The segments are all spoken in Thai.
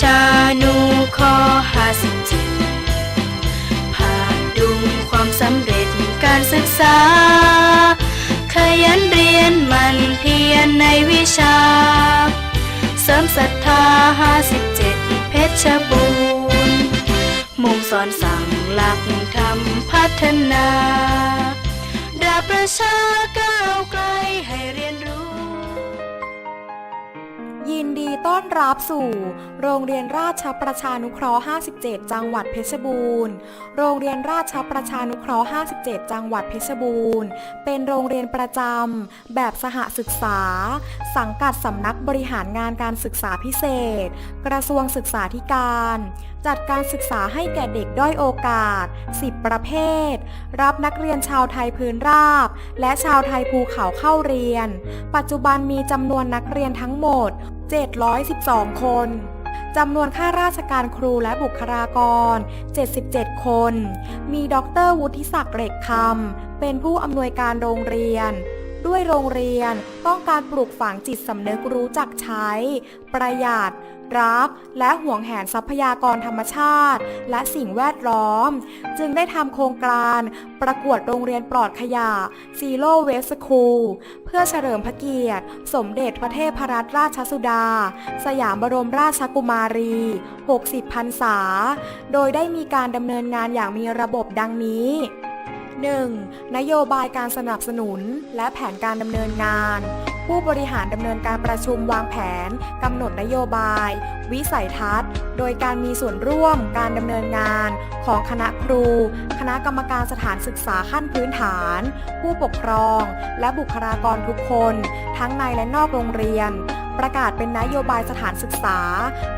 ชานุเคราะห์ห้าสิบเจ็ดผ่านดุงความสำเร็จการศึกษา ขยันเรียนมันเพียรในวิชา เสริมศรัทธาห้าสิบเจ็ดเพชรบูรณ์มุ่งสอนสั่งหลักธรรมพัฒนาดาประชาก้าวไกลให้เรียนรู้ ยินดีต้อนรับสู่ โรงเรียนราชประชานุเคราะห์ 57 จังหวัดเพชรบูรณ์ โรงเรียนราชประชานุเคราะห์ 57 จังหวัดเพชรบูรณ์ เป็นโรงเรียนประจำ แบบสหศึกษา สังกัดสำนักบริหารงานการศึกษาพิเศษ กระทรวงศึกษาธิการ จัดการศึกษาให้แก่เด็กด้อยโอกาส 10 ประเภท รับนักเรียนชาวไทยพื้นราบ และชาวไทยภูเขาเข้าเรียน ปัจจุบันมีจำนวนนักเรียนทั้งหมด 712 คนจำนวนข้าราชการครูและบุคลากร 77 คน มีด็อกเตอร์วุฒิศักดิ์เหล็กคำ เป็นผู้อำนวยการโรงเรียน ด้วยโรงเรียนต้องการปลูกฝังจิตสำนึกรู้จักใช้ ประหยัด รักและห่วงแหนทรัพยากรธรรมชาติ และสิ่งแวดล้อม จึงได้ทำโครงการ ประกวดโรงเรียนปลอดขยะ Zero Waste School เพื่อเฉลิมพระเกียรติ สมเด็จพระเทพรัตนราชสุดา สยามบรมราชกุมารี 60พรรษา โดยได้มีการดำเนินงานอย่างมีระบบดังนี้ 1. นโยบายการสนับสนุน และแผนการดำเนินงาน ผู้บริหารดำเนินการประชุมวางแผนกำหนดนโยบาย วิสัยทัศน์ โดยการมีส่วนร่วมการดำเนินงาน ของคณะครู คณะกรรมการสถานศึกษาขั้นพื้นฐาน ผู้ปกครอง และบุคลากรทุกคน ทั้งในและนอกโรงเรียนประกาศเป็นนโยบายสถานศึกษา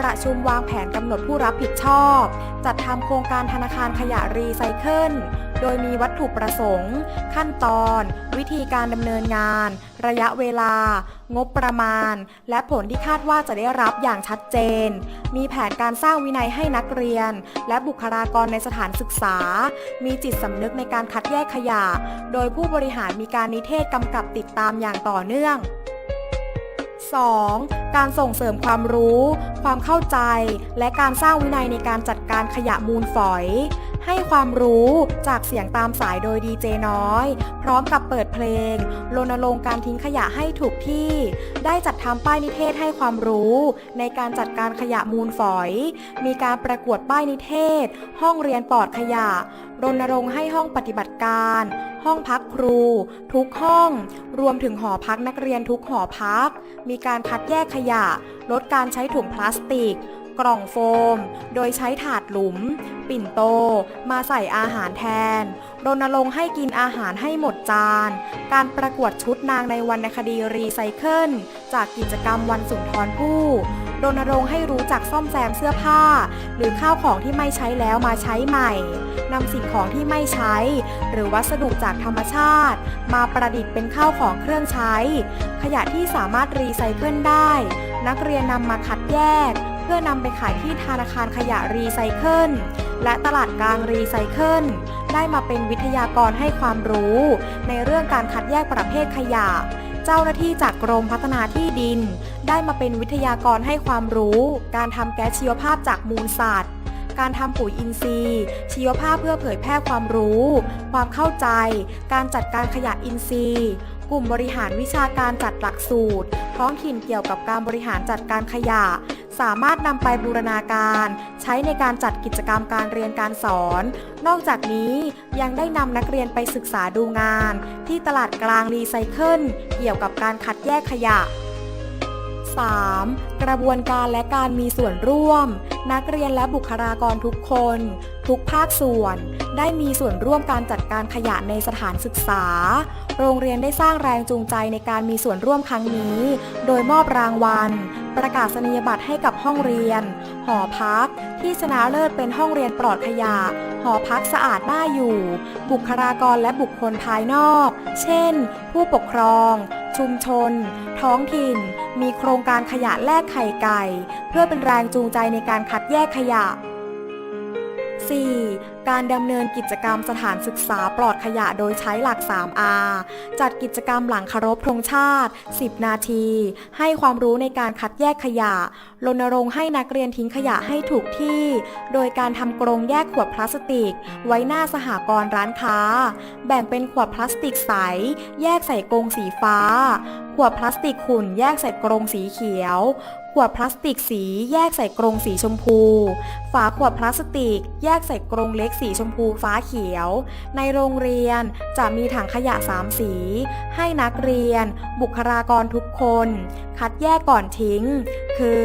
ประชุมวางแผนกำหนดผู้รับผิดชอบ จัดทำโครงการธนาคารขยะรีไซเคิล โดยมีวัตถุประสงค์ ขั้นตอน วิธีการดำเนินงาน ระยะเวลา งบประมาณ และผลที่คาดว่าจะได้รับอย่างชัดเจน มีแผนการสร้างวินัยให้นักเรียน และบุคลากรในสถานศึกษา มีจิตสำนึกในการคัดแยกขยะ โดยผู้บริหารมีการนิเทศกำกับติดตามอย่างต่อเนื่อง 2. การส่งเสริมความรู้ ความเข้าใจ และการสร้างวินัยในการจัดการขยะมูลฝอย ให้ความรู้จากเสียงตามสายโดยดีเจน้อย พร้อมกับเปิดเพลงรณรงค์การทิ้งขยะให้ถูกที่ ได้จัดทำป้ายนิเทศให้ความรู้ ในการจัดการขยะมูลฝอย มีการประกวดป้ายนิเทศ ห้องเรียนปลอดขยะ รณรงค์ให้ห้องปฏิบัติการ ห้องพักครู ทุกห้อง รวมถึงหอพักนักเรียนทุกหอพัก มีการคัดแยกขยะ ลดการใช้ถุงพลาสติก กล่องโฟม โดยใช้ถาดหลุม ปิ่นโต มาใส่อาหารแทน รณรงค์ให้กินอาหารให้หมดจาน การประกวดชุดนางในวรรณคดีรีไซเคิล จากกิจกรรมวันสุนทรภู่รณรงค์ให้รู้จักซ่อมแซมเสื้อผ้า หรือข้าวของที่ไม่ใช้แล้วมาใช้ใหม่นำสิ่งของที่ไม่ใช้ หรือวัสดุจากธรรมชาติ มาประดิษฐ์เป็นข้าวของเครื่องใช้ ขยะที่สามารถรีไซเคิลได้ นักเรียนนำมาคัดแยก เพื่อนำไปขายที่ธนาคารขยะรีไซเคิลและตลาดกลางรีไซเคิลได้มาเป็นวิทยากรให้ความรู้ ในเรื่องการคัดแยกประเภทขยะ เจ้าหน้าที่จากกรมพัฒนาที่ดิน ได้มาเป็นวิทยากรให้ความรู้ การทำแก๊สชีวภาพจากมูลสัตว์การทำปุ๋ยอินทรีย์ ชีวภาพเพื่อเผยแพร่ความรู้ ความเข้าใจ การจัดการขยะอินทรีย์ กลุ่มบริหารวิชาการจัดหลักสูตร ท้องถิ่นเกี่ยวกับการบริหารจัดการขยะ สามารถนำไปบูรณาการ ใช้ในการจัดกิจกรรมการเรียนการสอน นอกจากนี้ยังได้นำนักเรียนไปศึกษาดูงาน ที่ตลาดกลางรีไซเคิลเกี่ยวกับการคัดแยกขยะ 3. กระบวนการและการมีส่วนร่วม นักเรียนและบุคลากรทุกคน ทุกภาคส่วน ได้มีส่วนร่วมการจัดการขยะในสถานศึกษา โรงเรียนได้สร้างแรงจูงใจในการมีส่วนร่วมครั้งนี้ โดยมอบรางวัล ประกาศนียบัตรให้กับห้องเรียน หอพัก ที่ชนะเลิศเป็นห้องเรียนปลอดขยะ หอพักสะอาดน่าอยู่ บุคลากรและบุคคลภายนอก เช่น ผู้ปกครอง ชุมชน ท้องถิ่น มีโครงการขยะแลกไข่ไก่ เพื่อเป็นแรงจูงใจในการคัดแยกขยะ 4. การดำเนินกิจกรรมสถานศึกษาปลอดขยะโดยใช้หลัก 3R จัดกิจกรรมหลังคารพธงชาติ 10 นาที ให้ความรู้ในการคัดแยกขยะ รณรงค์ให้นักเรียนทิ้งขยะให้ถูกที่ โดยการทำกรงแยกขวดพลาสติก ไว้หน้าสหกรณ์ร้านค้า แบ่งเป็นขวดพลาสติกใส แยกใส่กรงสีฟ้า ขวดพลาสติกขุ่นแยกใส่กรงสีเขียว ขวดพลาสติกสีแยกใส่กรงสีชมพู ฝาขวดพลาสติก แยกใส่กรงเล็กสีชมพูฟ้าเขียว ในโรงเรียนจะมีถังขยะสามสี ให้นักเรียน บุคลากรทุกคนคัดแยกก่อนทิ้ง คือ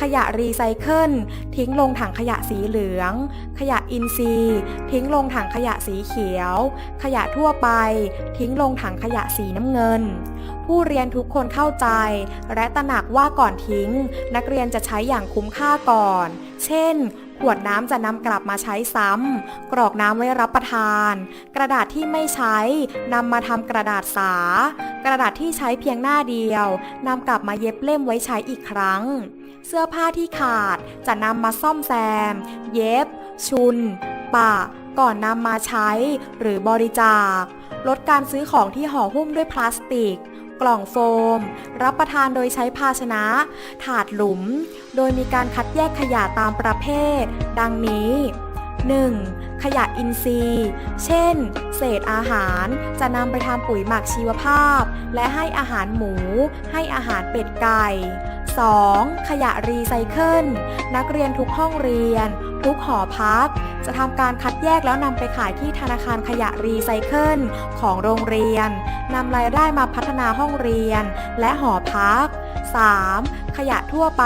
ขยะรีไซเคิลทิ้งลงถังขยะสีเหลือง ขยะอินทรีย์ ทิ้งลงถังขยะสีเขียว ขยะทั่วไป ทิ้งลงถังขยะสีน้ำเงิน ผู้เรียนทุกคนเข้าใจ และตระหนักว่าก่อนทิ้ง นักเรียนจะใช้อย่างคุ้มค่าก่อน เช่น ขวดน้ำจะนำกลับมาใช้ซ้ำกรอกน้ำไว้รับประทาน กระดาษที่ไม่ใช้นำมาทำกระดาษสา กระดาษที่ใช้เพียงหน้าเดียวนำกลับมาเย็บเล่มไว้ใช้อีกครั้ง เสื้อผ้าที่ขาดจะนำมาซ่อมแซม เย็บ ชุน ปะ ก่อนนำมาใช้หรือบริจาค ลดการซื้อของที่ห่อหุ้มด้วยพลาสติก กล่องโฟม รับประทานโดยใช้ภาชนะ ถาดหลุม โดยมีการคัดแยกขยะตามประเภท ดังนี้ 1. ขยะอินทรีย์ เช่น เศษอาหาร จะนำไปทำปุ๋ยหมักชีวภาพ และให้อาหารหมู ให้อาหารเป็ดไก่ 2. ขยะรีไซเคิล นักเรียนทุกห้องเรียน ทุกหอพัก จะทำการคัดแยกแล้วนำไปขายที่ธนาคารขยะรีไซเคิลของโรงเรียนนำรายได้มาพัฒนาห้องเรียน และหอพัก 3. ขยะทั่วไป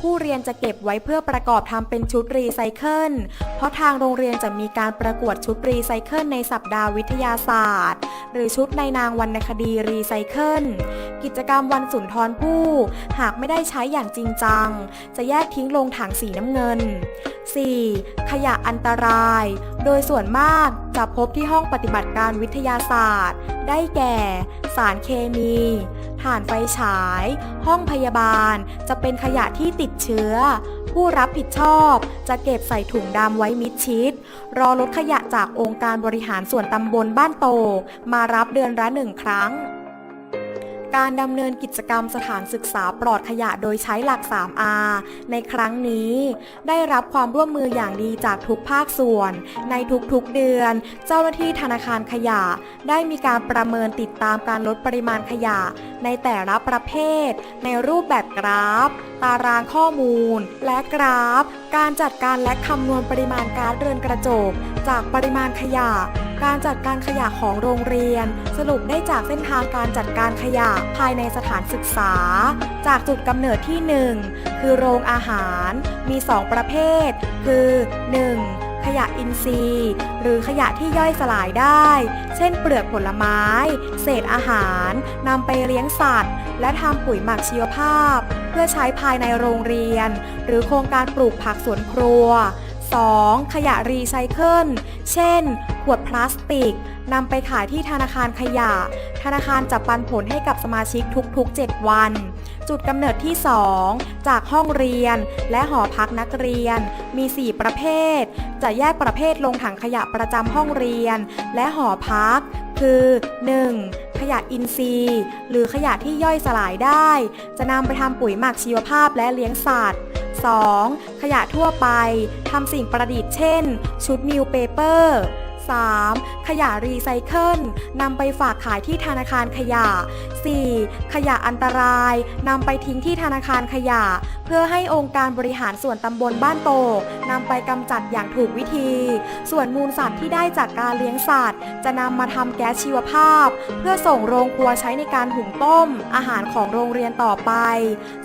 ผู้เรียนจะเก็บไว้เพื่อประกอบทำเป็นชุดรีไซเคิล เพราะทางโรงเรียนจะมีการประกวดชุดรีไซเคิลในสัปดาห์วิทยาศาสตร์ หรือชุดในนางวรรณคดีรีไซเคิล กิจกรรมวันสุนทรภู่หากไม่ได้ใช้อย่างจริงจัง จะแยกทิ้งลงถังสีน้ำเงิน 4. ขยะอันตราย โดยส่วนมากจะพบที่ห้องปฏิบัติการวิทยาศาสตร์ ได้แก่ สารเคมี ถ่านไฟฉาย ห้องพยาบาล จะเป็นขยะที่ติดเชื้อ ผู้รับผิดชอบ จะเก็บใส่ถุงดำไว้มิดชิด รอรถขยะจากองค์การบริหารส่วนตำบลบ้านโต มารับเดือนละหนึ่งครั้ง การดำเนินกิจกรรมสถานศึกษาปลอดขยะโดยใช้หลัก 3R ในครั้งนี้ ได้รับความร่วมมืออย่างดีจากทุกภาคส่วน ในทุกๆเดือน เจ้าหน้าที่ธนาคารขยะ ได้มีการประเมินติดตามการลดปริมาณขยะ ในแต่ละประเภท ในรูปแบบกราฟ ตารางข้อมูล และกราฟ การจัดการและคำนวณปริมาณก๊าซเรือนกระจก จากปริมาณขยะ การจัดการขยะของโรงเรียน สรุปได้จากเส้นทางการจัดการขยะภายในสถานศึกษา จากจุดกำเนิดที่ 1 คือโรงอาหารมี 2 ประเภท คือ 1. ขยะอินทรีย์ หรือขยะที่ย่อยสลายได้ เช่นเปลือกผลไม้ เศษอาหารนำไปเลี้ยงสัตว์ และทำปุ๋ยหมักชีวภาพ เพื่อใช้ภายในโรงเรียน หรือโครงการปลูกผักสวนครัว 2. ขยะรีไซเคิล เช่น ขวดพลาสติกนำไปขายที่ธนาคารขยะ ธนาคารจะปันผลให้กับสมาชิกทุก ๆ 7 วัน จุดกำเนิดที่ 2 จากห้องเรียนและหอพักนักเรียน มี 4 ประเภท จะแยกประเภทลงถังขยะประจำห้องเรียน และหอพัก คือ 1. ขยะอินทรีย์ หรือขยะที่ย่อยสลายได้ จะนำไปทำปุ๋ยหมักชีวภาพและเลี้ยงสัตว์ 2. ขยะทั่วไป ทำสิ่งประดิษฐ์เช่น ชุดนิวเปเปอร์ 3. ขยะรีไซเคิลนำไปฝากขายที่ธนาคารขยะ 4. ขยะอันตรายนำไปทิ้งที่ธนาคารขยะ เพื่อให้องค์การบริหารส่วนตำบลบ้านโตกนำไปกำจัดอย่างถูกวิธี ส่วนมูลสัตว์ที่ได้จากการเลี้ยงสัตว์ จะนำมาทำแก๊สชีวภาพ เพื่อส่งโรงครัวใช้ในการหุงต้ม อาหารของโรงเรียนต่อไป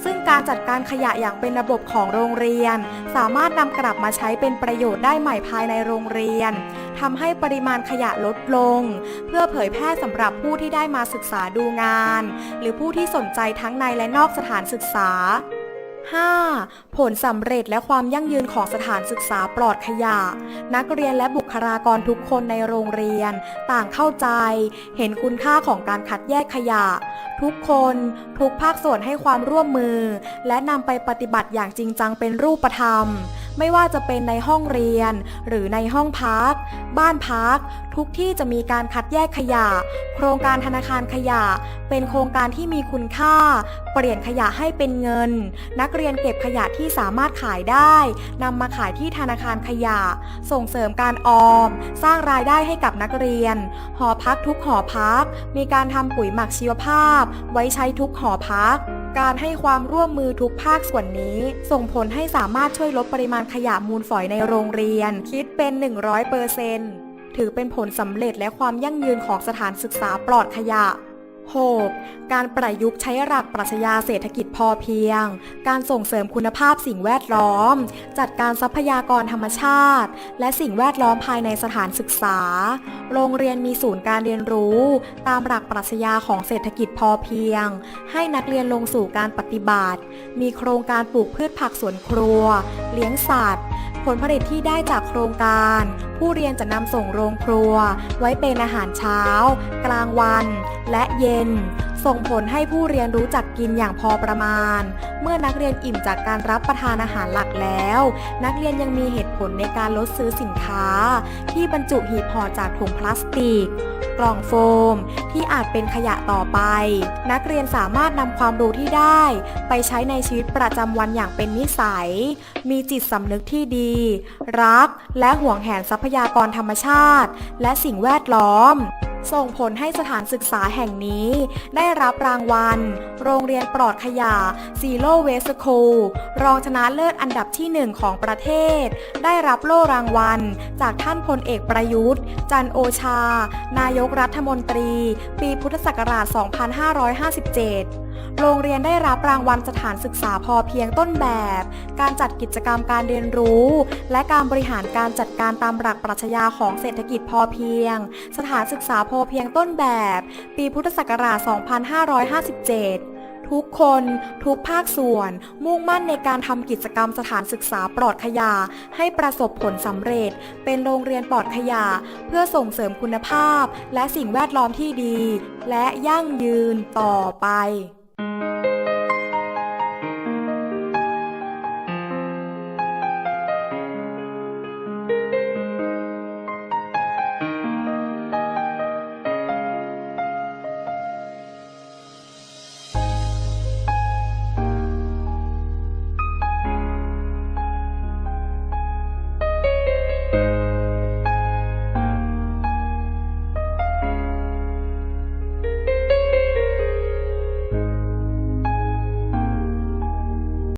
ซึ่งการจัดการขยะอย่างเป็นระบบของโรงเรียน สามารถนำกลับมาใช้เป็นประโยชน์ได้ใหม่ภายในโรงเรียนทำให้ปริมาณขยะลดลง เพื่อเผยแพร่สำหรับผู้ที่ได้มาศึกษาดูงาน หรือผู้ที่สนใจทั้งในและนอกสถานศึกษา 5. ผลสำเร็จและความยั่งยืนของสถานศึกษาปลอดขยะ นักเรียนและบุคลากรทุกคนในโรงเรียน ต่างเข้าใจ เห็นคุณค่าของการคัดแยกขยะ ทุกคนทุกภาคส่วนให้ความร่วมมือ และนำไปปฏิบัติอย่างจริงจังเป็นรูปธรรม ไม่ว่าจะเป็นในห้องเรียน หรือในห้องพัก บ้านพัก ทุกที่จะมีการคัดแยกขยะ โครงการธนาคารขยะ เป็นโครงการที่มีคุณค่า เปลี่ยนขยะให้เป็นเงิน นักเรียนเก็บขยะที่สามารถขายได้นำมาขายที่ธนาคารขยะ ส่งเสริมการออม สร้างรายได้ให้กับนักเรียน หอพักทุกหอพัก มีการทำปุ๋ยหมักชีวภาพ ไว้ใช้ทุกหอพัก การให้ความร่วมมือทุกภาคส่วนนี้ ส่งผลให้สามารถช่วยลดปริมาณขยะมูลฝอยในโรงเรียน คิดเป็น 100เปอร์เซนถือเป็นผลสำเร็จและความยั่งยืนของสถานศึกษาปลอดขยะ 6. การประยุกต์ใช้หลักปรัชญาเศรษฐกิจพอเพียง การส่งเสริมคุณภาพสิ่งแวดล้อม จัดการทรัพยากรธรรมชาติ และสิ่งแวดล้อมภายในสถานศึกษา โรงเรียนมีศูนย์การเรียนรู้ ตามหลักปรัชญาของเศรษฐกิจพอเพียง ให้นักเรียนลงสู่การปฏิบัติ มีโครงการปลูกพืชผักสวนครัว เลี้ยงสัตว์ ผลผลิตที่ได้จากโครงการ ผู้เรียนจะนำส่งโรงครัว ไว้เป็นอาหารเช้า กลางวัน และเย็น ส่งผลให้ผู้เรียนรู้จักกินอย่างพอประมาณ เมื่อนักเรียนอิ่มจากการรับประทานอาหารหลักแล้ว นักเรียนยังมีเหตุผลในการลดซื้อสินค้า ที่บรรจุหีบห่อจากถุงพลาสติก กล่องโฟม ที่อาจเป็นขยะต่อไป นักเรียนสามารถนำความรู้ที่ได้ ไปใช้ในชีวิตประจำวันอย่างเป็นนิสัย มีจิตสำนึกที่ดี รัก และห่วงแหนทรัพยากรธรรมชาติ และสิ่งแวดล้อม ส่งผลให้สถานศึกษาแห่งนี้ ได้รับรางวัล โรงเรียนปลอดขยะ Zero Waste School รองชนะเลิศอันดับที่หนึ่งของประเทศ ได้รับโล่รางวัล จากท่านพลเอกประยุทธ์ จันโอชา นายกรัฐมนตรี ปีพุทธศักราช 2557 โรงเรียนได้รับรางวัลสถานศึกษาพอเพียงต้นแบบ การจัดกิจกรรมการเรียนรู้ และการบริหารการจัดการตามหลักปรัชญาของเศรษฐกิจพอเพียง สถานศึกษาพอเพียงต้นแบบ ปีพุทธศักราช 2557ทุกคนทุกภาคส่วน มุ่งมั่นในการทำกิจกรรมสถานศึกษาปลอดขยะ ให้ประสบผลสำเร็จ เป็นโรงเรียนปลอดขยะ เพื่อส่งเสริมคุณภาพ และสิ่งแวดล้อมที่ดี และยั่งยืนต่อไป